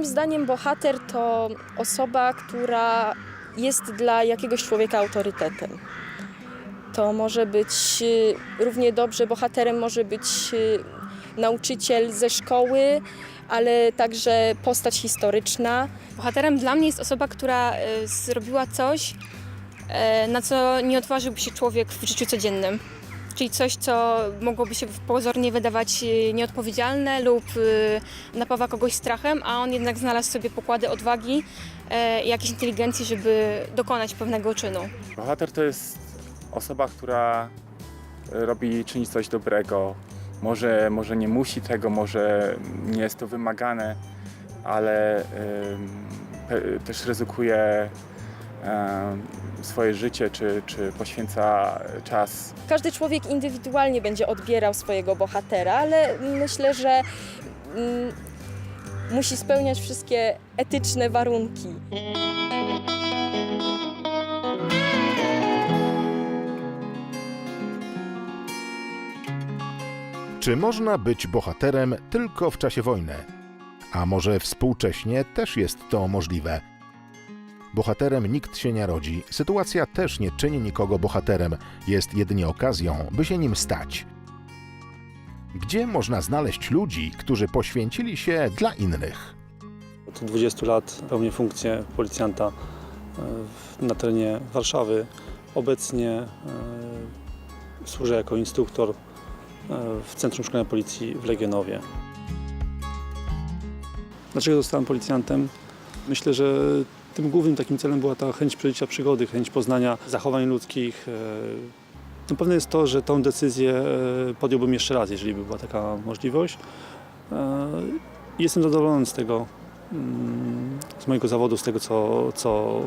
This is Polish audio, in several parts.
Moim zdaniem bohater to osoba, która jest dla jakiegoś człowieka autorytetem. To może być y, równie dobrze bohaterem może być y, nauczyciel ze szkoły, ale także postać historyczna. Bohaterem dla mnie jest osoba, która e, zrobiła coś, na co nie odważyłby się człowiek w życiu codziennym. Czyli coś, co mogłoby się pozornie wydawać e, nieodpowiedzialne lub e, napawa kogoś strachem, a on jednak znalazł sobie pokłady odwagi e, i jakiejś inteligencji, żeby dokonać pewnego czynu. Bohater to jest osoba, która robi, czyni coś dobrego. Może, może nie musi tego, może nie jest to wymagane, ale też ryzykuje swoje życie, czy, czy poświęca czas Każdy człowiek indywidualnie będzie odbierał swojego bohatera, ale myślę, że mm, musi spełniać wszystkie etyczne warunki. Czy można być bohaterem tylko w czasie wojny? A może współcześnie też jest to możliwe? Bohaterem nikt się nie rodzi. Sytuacja też nie czyni nikogo bohaterem, jest jedynie okazją, by się nim stać. Gdzie można znaleźć ludzi, którzy poświęcili się dla innych? Od 20 lat pełnię funkcję policjanta e, na terenie Warszawy. Obecnie e, służę jako instruktor e, w Centrum Szkolenia Policji w Legionowie. Dlaczego zostałem policjantem? Myślę, że tym głównym takim celem była ta chęć przeżycia przygody, chęć poznania zachowań ludzkich. e, Na pewno jest to, że tą decyzję e, podjąłbym jeszcze raz, jeżeli by była taka możliwość. E, Jestem zadowolony z tego, mm, z mojego zawodu, z tego, co, co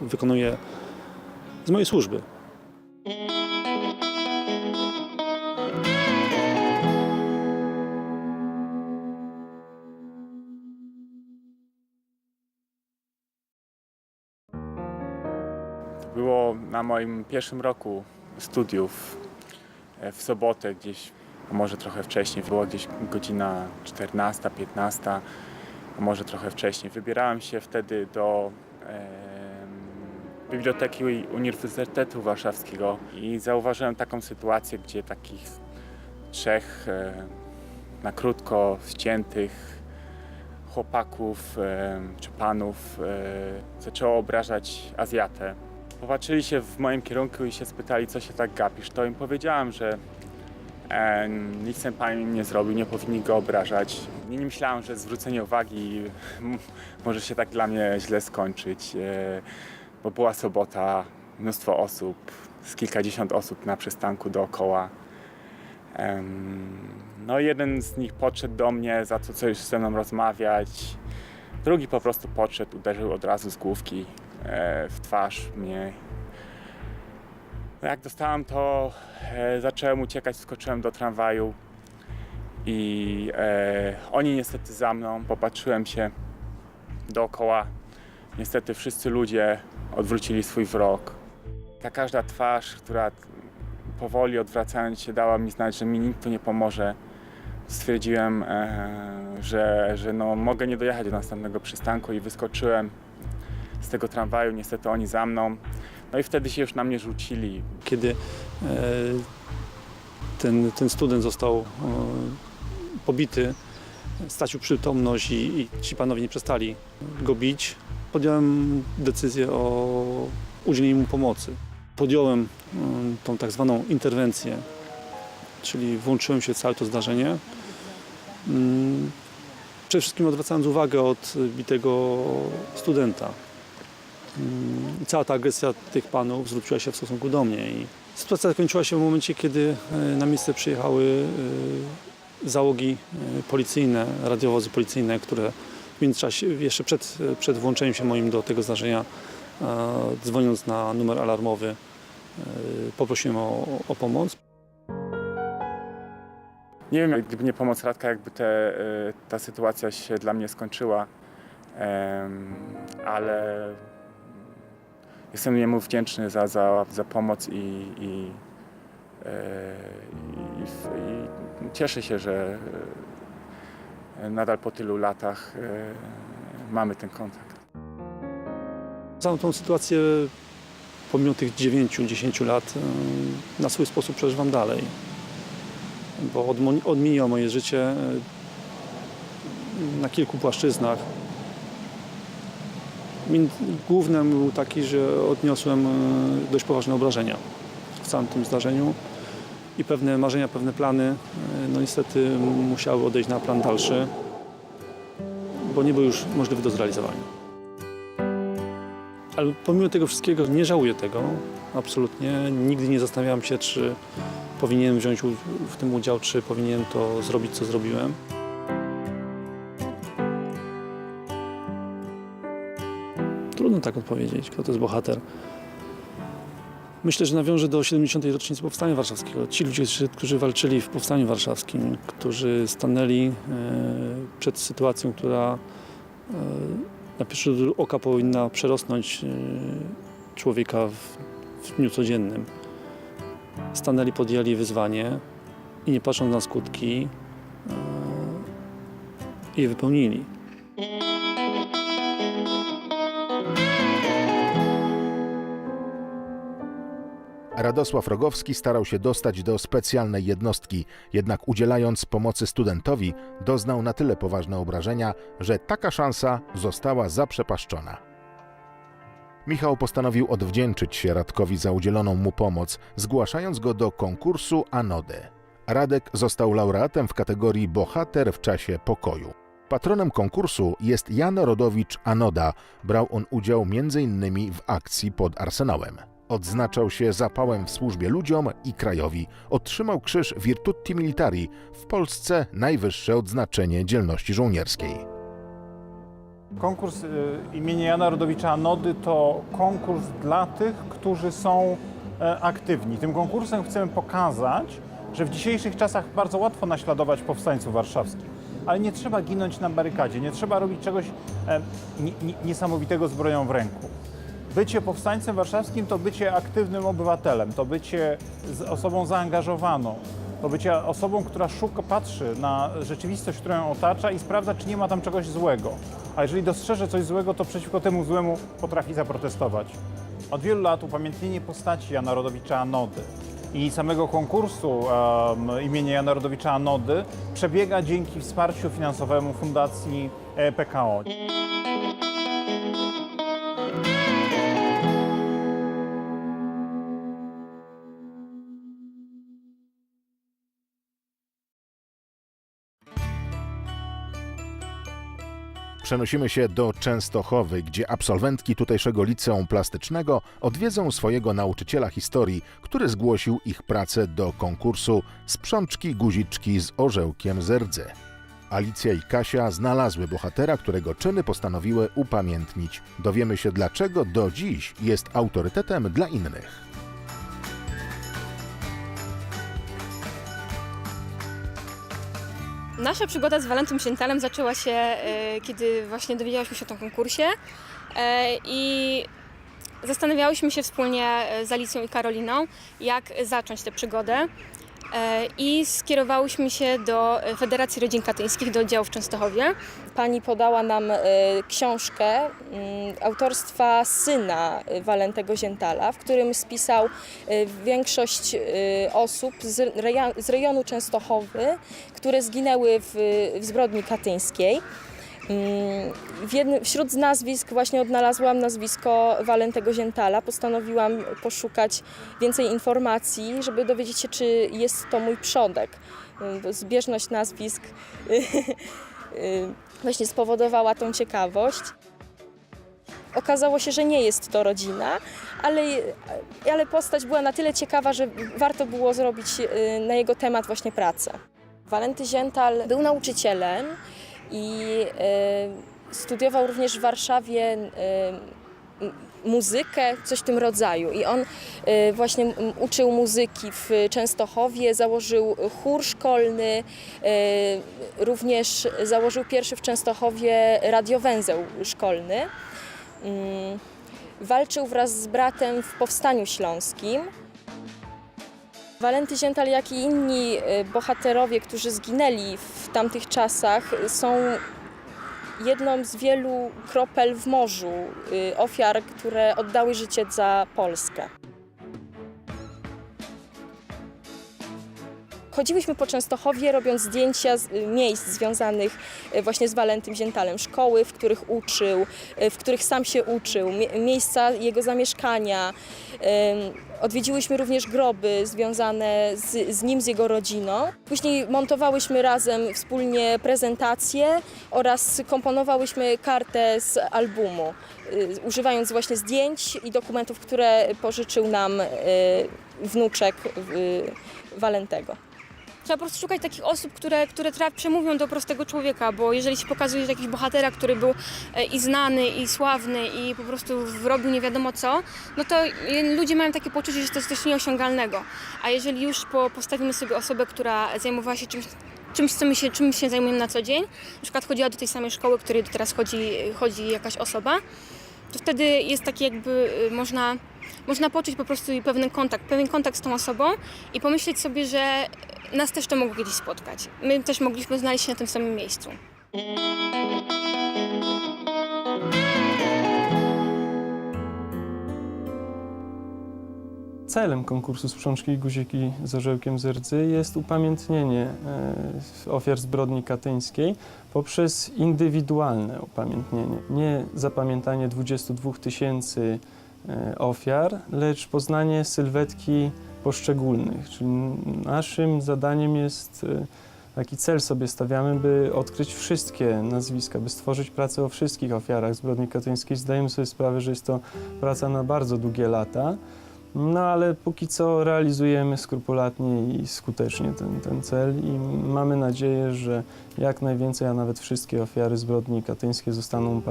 wykonuję, z mojej służby. Było na moim pierwszym roku studiów e, w sobotę gdzieś, a może trochę wcześniej, było gdzieś godzina 14, 15, a może trochę wcześniej. Wybierałem się wtedy do em, Biblioteki Uniwersytetu Warszawskiego i zauważyłem taką sytuację, gdzie takich trzech e, na krótko ściętych chłopaków e, czy panów e, zaczęło obrażać Azjatę popatrzyli się w moim kierunku i się spytali, co się tak gapisz, to im powiedziałem, że e, nic ten pan im nie zrobił, nie powinni go obrażać. Nie, nie myślałem, że zwrócenie uwagi może się tak dla mnie źle skończyć, e, bo była sobota, mnóstwo osób, z kilkadziesiąt osób na przystanku dookoła. Em, no jeden z nich podszedł do mnie, za to coś ze mną rozmawiać. Drugi po prostu podszedł, uderzył od razu z główki e, w twarz mnie. No jak dostałem to, e, zacząłem uciekać, skoczyłem do tramwaju i e, oni niestety za mną, popatrzyłem się dookoła. Niestety wszyscy ludzie odwrócili swój wzrok. Ta każda twarz, która powoli odwracając się dała mi znać, że mi nikt tu nie pomoże. Stwierdziłem, e, że, że no, mogę nie dojechać do następnego przystanku i wyskoczyłem z tego tramwaju, niestety oni za mną. No i wtedy się już na mnie rzucili. Kiedy e, ten, ten student został e, pobity, stracił przytomność i, i ci panowie nie przestali go bić, podjąłem decyzję o udzieleniu mu pomocy. Podjąłem e, tą tak zwaną interwencję, czyli włączyłem się w całe to zdarzenie. Mm, Przede wszystkim odwracając uwagę od bitego studenta. Mm, cała ta agresja tych panów zwróciła się w stosunku do mnie. I sytuacja zakończyła się w momencie, kiedy e, na miejsce przyjechały e, załogi e, policyjne, radiowozy policyjne, które w międzyczasie, jeszcze przed, przed włączeniem się moim do tego zdarzenia, dzwoniąc na numer alarmowy, poprosiłem o, o pomoc. Nie wiem, gdyby nie pomoc Radka, jakby te, ta sytuacja się dla mnie skończyła, ale jestem jemu wdzięczny za, za, za pomoc i, i, e, i, i cieszę się, że e, nadal po tylu latach e, mamy ten kontakt. Całą tą sytuację, pomimo tych 9-10 lat, na swój sposób przeżywam dalej. Bo odmieniło moje życie na kilku płaszczyznach. Głównym był taki, że odniosłem y, dość poważne obrażenia w całym tym zdarzeniu i pewne marzenia, pewne plany, y, no niestety musiały odejść na plan dalszy, bo nie były już możliwe do zrealizowania. Ale pomimo tego wszystkiego nie żałuję tego, absolutnie. Nigdy nie zastanawiałem się, czy powinienem wziąć w tym udział, czy powinienem to zrobić, co zrobiłem. Tak odpowiedzieć, kto to jest bohater. Myślę, że nawiążę do 70. rocznicy Powstania Warszawskiego. Ci ludzie, którzy- walczyli w Powstaniu Warszawskim, którzy stanęli e, przed sytuacją, która e, na pierwszy rzut oka powinna przerosnąć e, człowieka w, dniu codziennym. Stanęli, podjęli wyzwanie i nie patrząc na skutki, je wypełnili. Radosław Rogowski starał się dostać do specjalnej jednostki, jednak udzielając pomocy studentowi, doznał na tyle poważne obrażenia, że taka szansa została zaprzepaszczona. Michał postanowił odwdzięczyć się Radkowi za udzieloną mu pomoc, zgłaszając go do konkursu Anody. Radek został laureatem w kategorii Bohater w czasie pokoju. Patronem konkursu jest Jan Rodowicz Anoda. Brał on udział m.in. w akcji pod Arsenałem. Odznaczał się zapałem w służbie ludziom i krajowi. Otrzymał krzyż Virtuti Militari, w Polsce najwyższe odznaczenie dzielności żołnierskiej. Konkurs y, imienia Jana Rodowicza Anody to konkurs dla tych, którzy są e, aktywni. Tym konkursem chcemy pokazać, że w dzisiejszych czasach bardzo łatwo naśladować powstańców warszawskich. Ale nie trzeba ginąć na barykadzie, nie trzeba robić czegoś e, nie- nie- niesamowitego z w ręku. Bycie powstańcem warszawskim to bycie aktywnym obywatelem, to bycie osobą zaangażowaną, to bycie osobą, która szuka, patrzy na rzeczywistość, którą ją otacza i sprawdza, czy nie ma tam czegoś złego. A jeżeli dostrzeże coś złego, to przeciwko temu złemu potrafi zaprotestować. Od wielu lat upamiętnienie postaci Jana Rodowicza Anody i samego konkursu um, imienia Jana Rodowicza Anody przebiega dzięki wsparciu finansowemu Fundacji e, PKO. Przenosimy się do Częstochowy, gdzie absolwentki tutejszego liceum plastycznego odwiedzą swojego nauczyciela historii, który zgłosił ich pracę do konkursu Sprzączki guziczki z orzełkiem z rdzy. Alicja i Kasia znalazły bohatera, którego czyny postanowiły upamiętnić. Dowiemy się dlaczego do dziś jest autorytetem dla innych. Nasza przygoda z Walentym Sientalem zaczęła się, e, kiedy właśnie dowiedziałyśmy się o tym konkursie e, i zastanawiałyśmy się wspólnie e, z Alicją i Karoliną, jak zacząć tę przygodę. E, I skierowałyśmy się do Federacji Rodzin Katyńskich, do oddziału w Częstochowie. Pani podała nam e, książkę mm, autorstwa syna e, Walentego Zientala, w którym spisał e, większość e, osób z, rejonu Częstochowy, które zginęły w zbrodni katyńskiej. Mm, W jednym, wśród nazwisk właśnie odnalazłam nazwisko Walentego Zientala. Postanowiłam poszukać więcej informacji, żeby dowiedzieć się, czy jest to mój przodek. Bo Zbieżność nazwisk y, właśnie spowodowała tą ciekawość. Okazało się, że nie jest to rodzina, ale, ale postać była na tyle ciekawa, że warto było zrobić y, na jego temat właśnie pracę. Walenty Ziental był nauczycielem i y, studiował również w Warszawie y, muzykę, coś w tym rodzaju. I on y, właśnie uczył muzyki w Częstochowie, założył chór szkolny, również założył pierwszy w Częstochowie radiowęzeł szkolny. Mm, Walczył wraz z bratem w Powstaniu Śląskim. Walenty Ziental, jak i inni y, bohaterowie, którzy zginęli w tamtych czasach, są jedną z wielu kropel w morzu y, ofiar, które oddały życie za Polskę. Chodziłyśmy po Częstochowie, robiąc zdjęcia z y, miejsc związanych y, właśnie z Walentym Zientalem. Szkoły, w których uczył, y, w których sam się uczył, mie- miejsca jego zamieszkania. Odwiedziłyśmy również groby związane z, z nim, z jego rodziną. Później montowałyśmy razem wspólnie prezentacje oraz komponowałyśmy kartę z albumu, używając właśnie zdjęć i dokumentów, które pożyczył nam wnuczek Walentego. Trzeba po prostu szukać takich osób, które, które tra- przemówią do prostego człowieka, bo jeżeli się pokazuje jakiś bohatera, który był e, i znany, i sławny, i po prostu robił nie wiadomo co, no to ludzie mają takie poczucie, że to jest coś nieosiągalnego. A jeżeli już po, postawimy sobie osobę, która zajmowała się czymś, czymś, co my się, czym się zajmujemy na co dzień, na przykład chodziła do tej samej szkoły, której teraz chodzi, chodzi jakaś osoba, to wtedy jest taki jakby y, można, można poczuć po prostu pewien kontakt, pewien kontakt z tą osobą i pomyśleć sobie, że nas też to mogło kiedyś spotkać. My też mogliśmy znaleźć się na tym samym miejscu. Celem konkursu Sprzączki i Guziki z orzełkiem z rdzy jest upamiętnienie e, ofiar zbrodni katyńskiej poprzez indywidualne upamiętnienie. Nie zapamiętanie 22 tysięcy e, ofiar, lecz poznanie sylwetki poszczególnych. Czyli naszym zadaniem jest e, taki cel sobie stawiamy, by odkryć wszystkie nazwiska, by stworzyć pracę o wszystkich ofiarach zbrodni katyńskiej. Zdajemy sobie sprawę, że jest to praca na bardzo długie lata. No ale póki co realizujemy skrupulatnie i skutecznie ten, ten cel i mamy nadzieję, że jak najwięcej, a nawet wszystkie ofiary zbrodni katyńskiej zostaną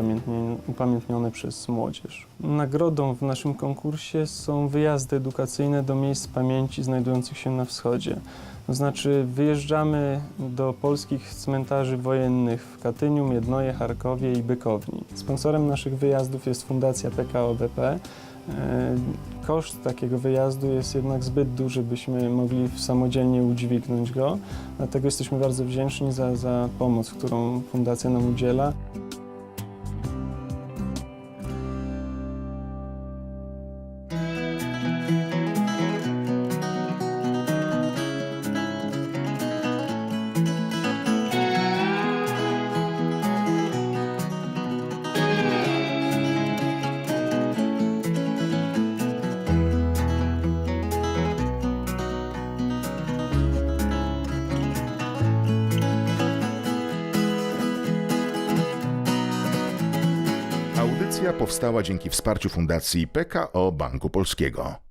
upamiętnione, przez młodzież. Nagrodą w naszym konkursie są wyjazdy edukacyjne do miejsc pamięci znajdujących się na wschodzie. To znaczy wyjeżdżamy do polskich cmentarzy wojennych w Katyniu, Miednoje, Charkowie i Bykowni. Sponsorem naszych wyjazdów jest Fundacja PKO BP. E, Koszt takiego wyjazdu jest jednak zbyt duży, byśmy mogli samodzielnie udźwignąć go. Dlatego jesteśmy bardzo wdzięczni za, za pomoc, którą Fundacja nam udziela. Powstała dzięki wsparciu Fundacji PKO Banku Polskiego.